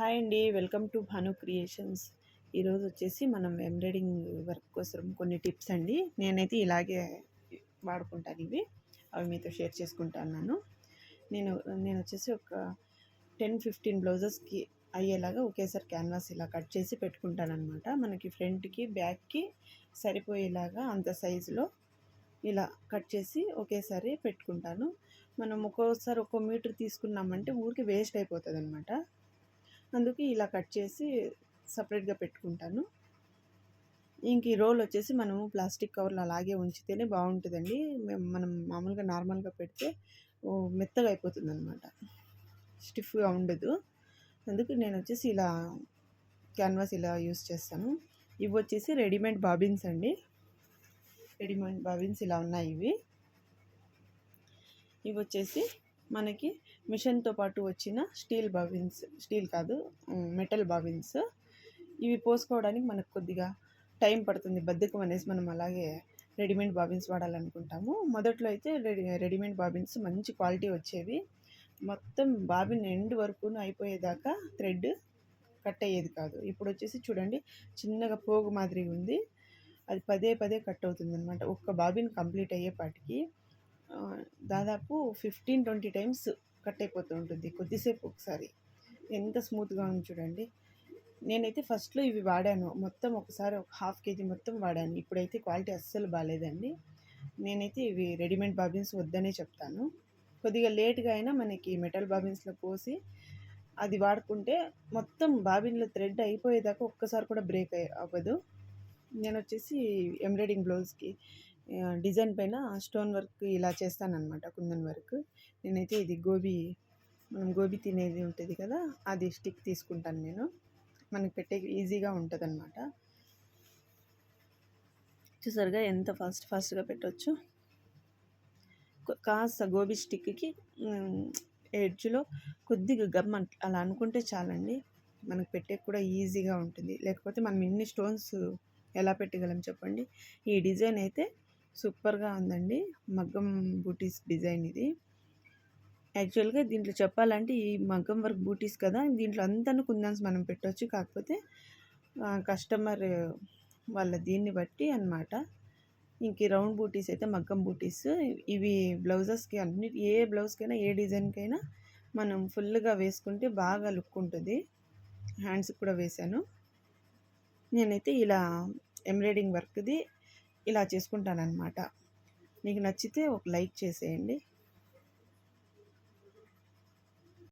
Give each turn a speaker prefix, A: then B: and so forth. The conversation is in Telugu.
A: హాయ్ అండి. Welcome to Bhanu creations. ఈరోజు వచ్చేసి మనం ఎంబ్రాయిడింగ్ వర్క్ కోసం కొన్ని టిప్స్ అండి. నేనైతే ఇలాగే వాడుకుంటాను ఇవి. అవి మీతో షేర్ చేసుకుంటాను నేను నేను వచ్చేసి ఒక టెన్ ఫిఫ్టీన్ బ్లౌజెస్కి అయ్యేలాగా ఒకేసారి క్యాన్వాస్ ఇలా కట్ చేసి పెట్టుకుంటాను అనమాట మనకి ఫ్రంట్కి బ్యాక్కి సరిపోయేలాగా అంత సైజులో ఇలా కట్ చేసి ఒకేసారి పెట్టుకుంటాను. మనం ఒక్కోసారి ఒక్కో మీటర్ తీసుకున్నామంటే ఊరికి వేస్ట్ అయిపోతుంది అనమాట అందుకే ఇలా కట్ చేసి సపరేట్గా పెట్టుకుంటాను. ఇంక ఈ రోల్ వచ్చేసి మనము ప్లాస్టిక్ కవర్లు అలాగే ఉంచితేనే బాగుంటుందండి. మనం మామూలుగా నార్మల్గా పెడితే మెత్తగా అయిపోతుంది అనమాట స్టిఫ్గా ఉండదు. అందుకు నేను వచ్చేసి ఇలా క్యాన్వాస్ ఇలా యూస్ చేస్తాను. ఇవి వచ్చేసి రెడీమేడ్ బాబిన్స్ అండి. రెడీమేడ్ బాబిన్స్ ఇలా ఉన్నాయి ఇవి. ఇవి వచ్చేసి మనకి మిషన్తో పాటు వచ్చిన స్టీల్ బాబిన్స్ స్టీల్ కాదు మెటల్ బాబిన్స్ ఇవి పోసుకోవడానికి మనకు కొద్దిగా టైం పడుతుంది. బద్దకం అనేసి మనం అలాగే రెడీమేడ్ బాబిన్స్ వాడాలనుకుంటాము. మొదట్లో అయితే రెడీ రెడీమేడ్ బాబిన్స్ మంచి క్వాలిటీ వచ్చేవి. మొత్తం బాబిన్ ఎండ్ వరకు అయిపోయేదాకా థ్రెడ్ కట్ అయ్యేది కాదు. ఇప్పుడు వచ్చేసి చూడండి చిన్నగా పోగు మాదిరి ఉంది. అది పదే పదే కట్ అవుతుంది అనమాట ఒక్క బాబిన్ కంప్లీట్ అయ్యేపాటికి. దాదాపు ఫిఫ్టీన్ ట్వంటీ టైమ్స్ కట్ అయిపోతూ ఉంటుంది కొద్దిసేపు ఒకసారి. ఎంత స్మూత్గా ఉంది చూడండి. నేనైతే ఫస్ట్లో ఇవి వాడాను. మొత్తం ఒకసారి ఒక హాఫ్ కేజీ మొత్తం వాడాను. ఇప్పుడైతే క్వాలిటీ అస్సలు బాగాలేదండి. నేనైతే ఇవి రెడీమేడ్ బాబిన్స్ వద్దనే చెప్తాను. కొద్దిగా లేట్గా అయినా మనకి మెటల్ బాబిన్స్లో పోసి అది వాడుకుంటే మొత్తం బాబిన్లో థ్రెడ్ అయిపోయేదాకా ఒక్కసారి కూడా బ్రేక్ అవ్వదు. నేను వచ్చేసి ఎంబ్రాయిడింగ్ బ్లౌజ్కి డిజైన్ పైన స్టోన్ వర్క్ ఇలా చేస్తానన్నమాట కుందన్ వర్క్. నేనైతే ఇది గోబీ మనం గోబీ తినేది ఉంటుంది కదా అది స్టిక్ తీసుకుంటాను నేను. మనకి పెట్టే ఈజీగా ఉంటుంది అనమాట చూసారుగా ఎంత ఫాస్ట్ ఫాస్ట్గా పెట్టవచ్చు కాస్త గోబీ స్టిక్కి ఎడ్జ్లో కొద్దిగా గమ్ అలా అనుకుంటే చాలండి. మనకు పెట్టే కూడా ఈజీగా ఉంటుంది. లేకపోతే మనం ఇన్ని స్టోన్స్ ఎలా పెట్టగలం చెప్పండి? ఈ డిజైన్ అయితే సూపర్గా ఉందండి. మగ్గం బూటీస్ డిజైన్ ఇది. యాక్చువల్గా దీంట్లో చెప్పాలంటే ఈ మగ్గం వర్క్ బూటీస్ కదా దీంట్లో అంతను కుందన్స్ మనం పెట్టవచ్చు కాకపోతే కస్టమర్ వాళ్ళ దీన్ని బట్టి అనమాట ఇంక రౌండ్ బూటీస్ అయితే మగ్గం బూటీస్. ఇవి బ్లౌజెస్కి అన్ని ఏ బ్లౌజ్కైనా ఏ డిజైన్కైనా మనం ఫుల్గా వేసుకుంటే బాగా లుక్ ఉంటుంది. హ్యాండ్స్కి కూడా వేశాను. నేనైతే ఇలా ఎంబ్రాయిడింగ్ వర్క్ది ఇలా చేసుకుంటానన్నమాట. మీకు నచ్చితే ఒక లైక్ చేసేయండి.